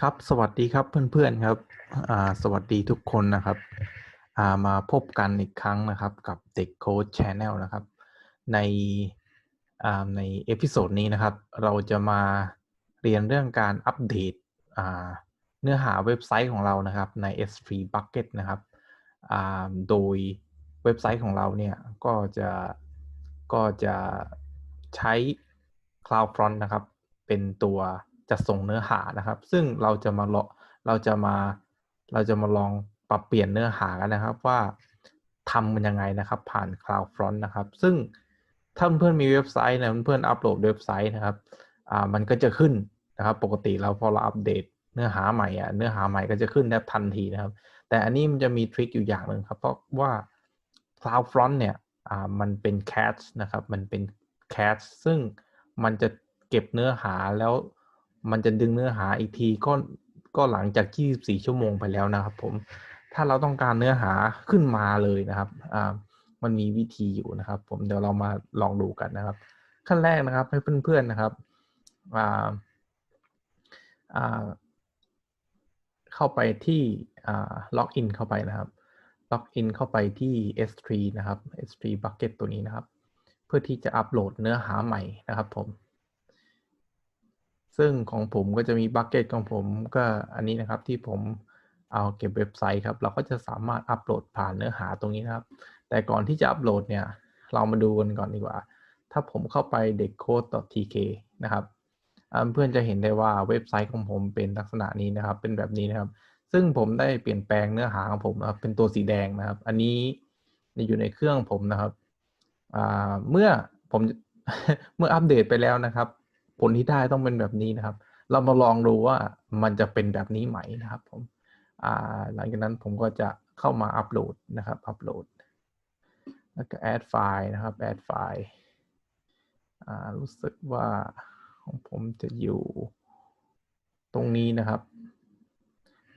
ครับสวัสดีครับเพื่อนๆครับอ่าสวัสดีทุกคนนะครับอ่ามาพบกันอีกครั้งนะครับกับเด็กโค้ช Channel นะครับ ในอ่าในเอพิโซดนี้นะครับ เราจะมาเรียนเรื่องการอัปเดตอ่าเนื้อหาเว็บไซต์ของเรานะครับใน S3 Bucket นะครับอ่าโดยเว็บไซต์ของเราเนี่ยก็จะก็จะใช้ CloudFront นะครับ เป็นตัว จัดส่งเนื้อหานะครับ ซึ่งเราจะมาเลาะเราจะมาเราจะมาลองปรับเปลี่ยนเนื้อหากันนะครับว่าทำมันยังไงนะครับ ผ่าน CloudFront นะครับ ซึ่งถ้าเพื่อนมีเว็บไซต์นะเพื่อนอัปโหลดเว็บไซต์นะครับอ่ามันก็จะขึ้นนะครับ ปกติเราพอเราอัปเดตเนื้อหาใหม่อะเนื้อหาใหม่ก็จะขึ้นแทบทันทีนะครับ แต่อันนี้มันจะมีทริคอยู่อย่างหนึ่งครับ เพราะว่า CloudFront เนี่ยอ่ามันเป็น cache นะครับ มันเป็น cache ซึ่งมันจะเก็บเนื้อหาแล้ว มันจะดึงเนื้อหาอีกทีก็ก็หลังจาก 24 ชั่วโมงไปแล้วนะครับผม ถ้าเราต้องการเนื้อหาขึ้นมาเลยนะครับ อ่า มันมีวิธีอยู่นะครับ ผม เดี๋ยวเรามาลองดูกันนะครับ ขั้นแรกนะครับ ให้เพื่อนๆนะครับ อ่า อ่า เข้าไปที่ อ่า ล็อกอินเข้าไปนะครับ ล็อกอินเข้าไปที่ S3 นะครับ S3 bucket ตัวนี้นะครับ เพื่อที่จะอัปโหลดเนื้อหาใหม่นะครับผม ซึ่งของผมก็จะมีบัคเก็ตของผมก็อันนี้นะครับที่ผมเอาเก็บเว็บไซต์ครับ เราก็จะสามารถอัปโหลดผ่านเนื้อหาตรงนี้นะครับ แต่ก่อนที่จะอัปโหลดเนี่ย เรามาดูกันก่อนดีกว่า ถ้าผมเข้าไป d e c o d e tk นะครับเพื่อนจะเห็นได้ว่าเว็บไซต์ของผมเป็นลักษณะนี้นะครับ เป็นแบบนี้นะครับ ซึ่งผมได้เปลี่ยนแปลงเนื้อหาของผมนะครับเป็นตัวสีแดงนะครับ อันนี้อยู่ในเครื่องผมนะครับเมื่อผมเมื่ออัปเดตไปแล้วนะครับ ผลที่ได้ต้องเป็นแบบนี้นะครับ เรามาลองดูว่ามันจะเป็นแบบนี้ไหมนะครับ ผมหลังจากนั้นผมก็จะเข้ามาอัปโหลดนะครับ อัปโหลด แล้วก็ add ไฟล์นะครับ add ไฟล์รู้สึกว่าของผมจะอยู่ตรงนี้นะครับ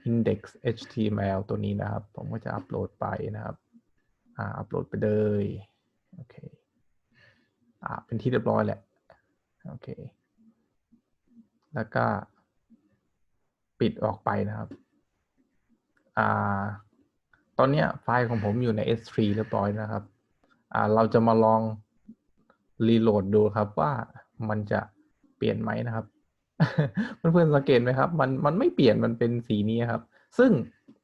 index html ตัวนี้นะครับ ผมก็จะอัปโหลดไปนะครับอัปโหลดไปเลย โอเค อ่า เป็นที่เรียบร้อยแหละ โอเค แล้วก็ปิดออกไปนะครับอ่าตอนนี้ไฟล์ของผมอยู่ใน S3 เรียบร้อยนะครับอ่าเราจะมาลองรีโหลดดูครับว่ามันจะเปลี่ยนไหมนะครับ เพื่อนๆสังเกตไหมครับ มันมันไม่เปลี่ยนมันเป็นสีนี้ครับ ซึ่ง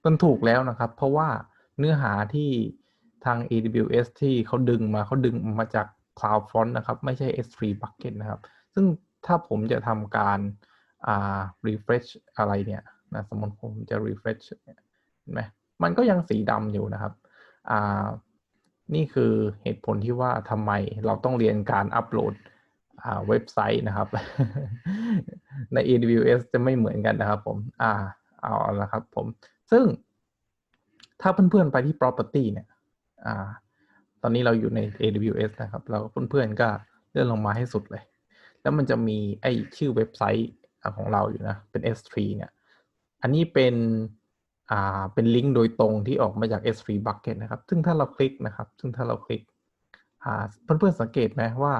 มันถูกแล้วนะครับ เพราะว่าเนื้อหาที่ทาง AWS ที่เขาดึงมาเขาดึงมาจาก CloudFront นะครับ ไม่ใช่ S3 Bucket นะครับ ซึ่ง ถ้าผมจะทำการอ่า refresh อะไรเนี่ยนะสมมติผมจะ refresh เห็นไหมมันก็ยังสีดำอยู่นะครับอ่านี่คือเหตุผลที่ว่าทำไมเราต้องเรียนการอัปโหลดเว็บไซต์นะครับ ใน AWS จะไม่เหมือนกันนะครับผม อ่า เอาละครับผม ซึ่งถ้าเพื่อนๆไปที่ property เนี่ย อ่า ตอนนี้เราอยู่ใน AWS นะครับ เราเพื่อนๆก็เลื่อนลงมาให้สุดเลย แล้วมันจะมีไอชื่อเว็บไซต์ของเราอยู่นะ เป็น S3 เนี่ย อันนี้เป็นอ่าเป็นลิงก์โดยตรงที่ออกมาจาก S3 bucket นะครับ ซึ่งถ้าเราคลิกนะครับ ซึ่งถ้าเราคลิกอ่าเพื่อนๆสังเกตไหมว่า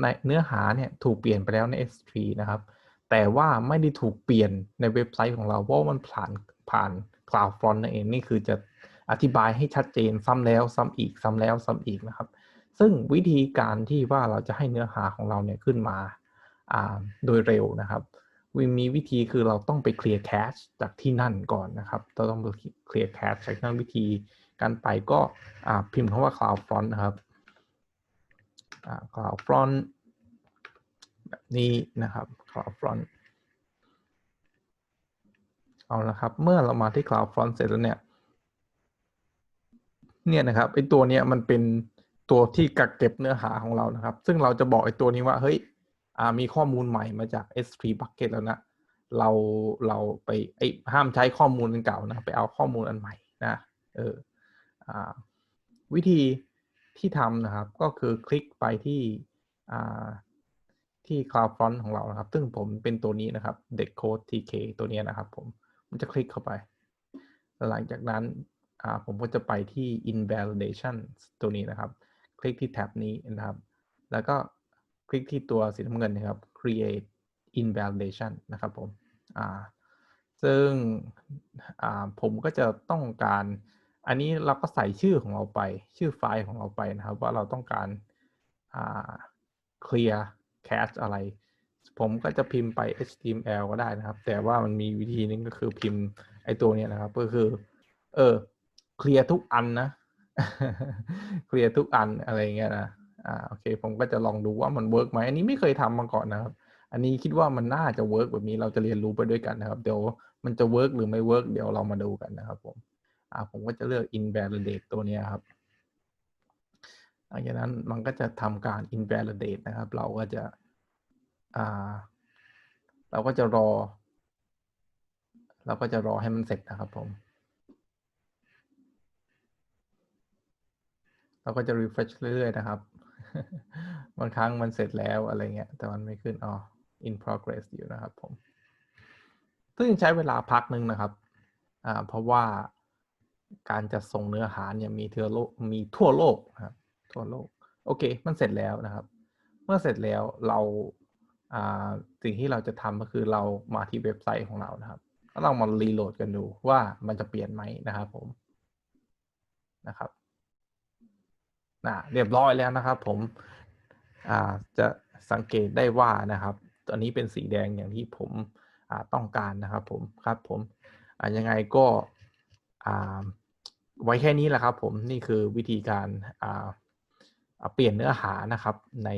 ในเนื้อหาเนี่ยถูกเปลี่ยนไปแล้วใน S3 นะครับ แต่ว่าไม่ได้ถูกเปลี่ยนในเว็บไซต์ของเราเพราะมันผ่านผ่าน CloudFront นั่นเองนี่คือจะอธิบายให้ชัดเจนซ้ำแล้วซ้ำอีกซ้ำแล้วซ้ำอีกนะครับ ซึ่งวิธีการที่ว่าเราจะให้เนื้อหาของเราเนี่ยขึ้นมาโดยเร็วนะครับมีวิธีคือเราต้องไปเคลียร์แคชจากที่นั่นก่อนนะครับเราต้องไปเคลียร์แคชจากนั้นวิธีการไปก็พิมพ์คำว่า CloudFront นะครับ CloudFront แบบนี้นะครับ CloudFront เอาละครับ เมื่อเรามาที่ CloudFront เสร็จแล้วเนี่ย เนี่ยนะครับไอตัวเนี้ยมันเป็น ตัวที่กักเก็บเนื้อหาของเรานะครับ ซึ่งเราจะบอกไอ้ตัวนี้ว่า เฮ้ยมีข้อมูลใหม่มาจาก S3 bucket แล้วนะ เราเราไปไอห้ามใช้ข้อมูลอันเก่านะ ไปเอาข้อมูลอันใหม่นะเอออวิธีที่ทำนะครับ ก็คือคลิกไปที่ที่ CloudFront ของเรานะครับ ซึ่งผมเป็นตัวนี้นะครับ Decode TK ตัวนี้นะครับ ผมผมจะคลิกเข้าไป หลังจากนั้นผมก็จะไปที่ invalidation ตัวนี้นะครับ ลิกที่แท็บนี้นะครับ แล้วก็คลิกที่ตัวสีน้ำเงินนะครับ create invalidation นะครับผมซึ่งอ่าผมก็จะต้องการ อันนี้เราก็ใส่ชื่อของเราไป ชื่อไฟล์ของเราไปนะครับ ว่าเราต้องการอ่า clear cache อะไร ผมก็จะพิมพ์ไป HTML ก็ได้นะครับ แต่ว่ามันมีวิธีนึงก็คือพิมพ์ไอตัวเนี้ยนะครับ ก็คือ เออ เคลียร์ทุกอันนะ เคลียร์ทุกอันอะไรเงี้ยนะอ่าโอเค ผมก็จะลองดูว่ามันเวิร์กไหมอันนี้ไม่เคยทำมาก่อนนะครับ อันนี้คิดว่ามันน่าจะเวิร์กแบบนี้เราจะเรียนรู้ไปด้วยกันนะครับ เดี๋ยวมันจะเวิร์กหรือไม่เวิร์กเดี๋ยวเรามาดูกันนะครับผมอ่าผมก็จะเลือก invalidate ตัวนี้ครับหลังจากนั้นมันก็จะทำการ invalidate นะครับ เราก็จะอ่าเราก็จะรอ เราก็จะรอให้มันเสร็จนะครับผม เราก็จะ refresh เรื่อยๆนะครับ บางครั้งมันเสร็จแล้วอะไรเงี้ย แต่มันไม่ขึ้นอ๋อ in progress อยู่นะครับผม ซึ่งใช้เวลาพักหนึ่งนะครับ อ่า เพราะว่าการจะส่งเนื้อหาเนี่ยมีทั่วโลกมีทั่วโลกนะครับทั่วโลก โอเค มันเสร็จแล้วนะครับ เมื่อเสร็จแล้วเราอ่าสิ่งที่เราจะทำก็คือเรามาที่เว็บไซต์ของเรานะครับแล้วเรามารีโหลดกันดูว่ามันจะเปลี่ยนไหมนะครับผมนะครับ นะเรียบร้อยแล้วนะครับ ผมอ่าจะสังเกตได้ว่านะครับตอนนี้เป็นสีแดงอย่างที่ผมต้องการนะครับผมครับผมยังไงก็ไว้แค่นี้แหละครับผมนี่คือวิธีการาเปลี่ยนเนื้อหานะครับใน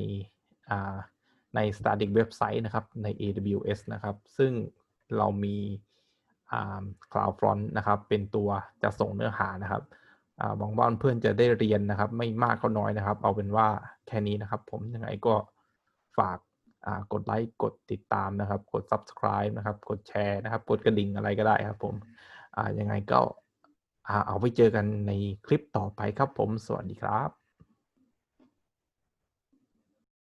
ใน static เว็บไซต์นะครับใน AWS นะครับซึ่งเรามี CloudFront นะครับเป็นตัวจะส่งเนื้อหานะครับ หวังว่าเพื่อนจะได้เรียนนะครับ ไม่มากก็น้อยนะครับ เอาเป็นว่าแค่นี้นะครับ ผมยังไงก็ฝากกดไลค์กดติดตามนะครับ กด subscribe นะครับ กดแชร์นะครับ กดกระดิ่งอะไรก็ได้ครับ ผมอ่ายังไงก็อ่าเอาไว้เจอกันในคลิปต่อไปครับผม สวัสดีครับ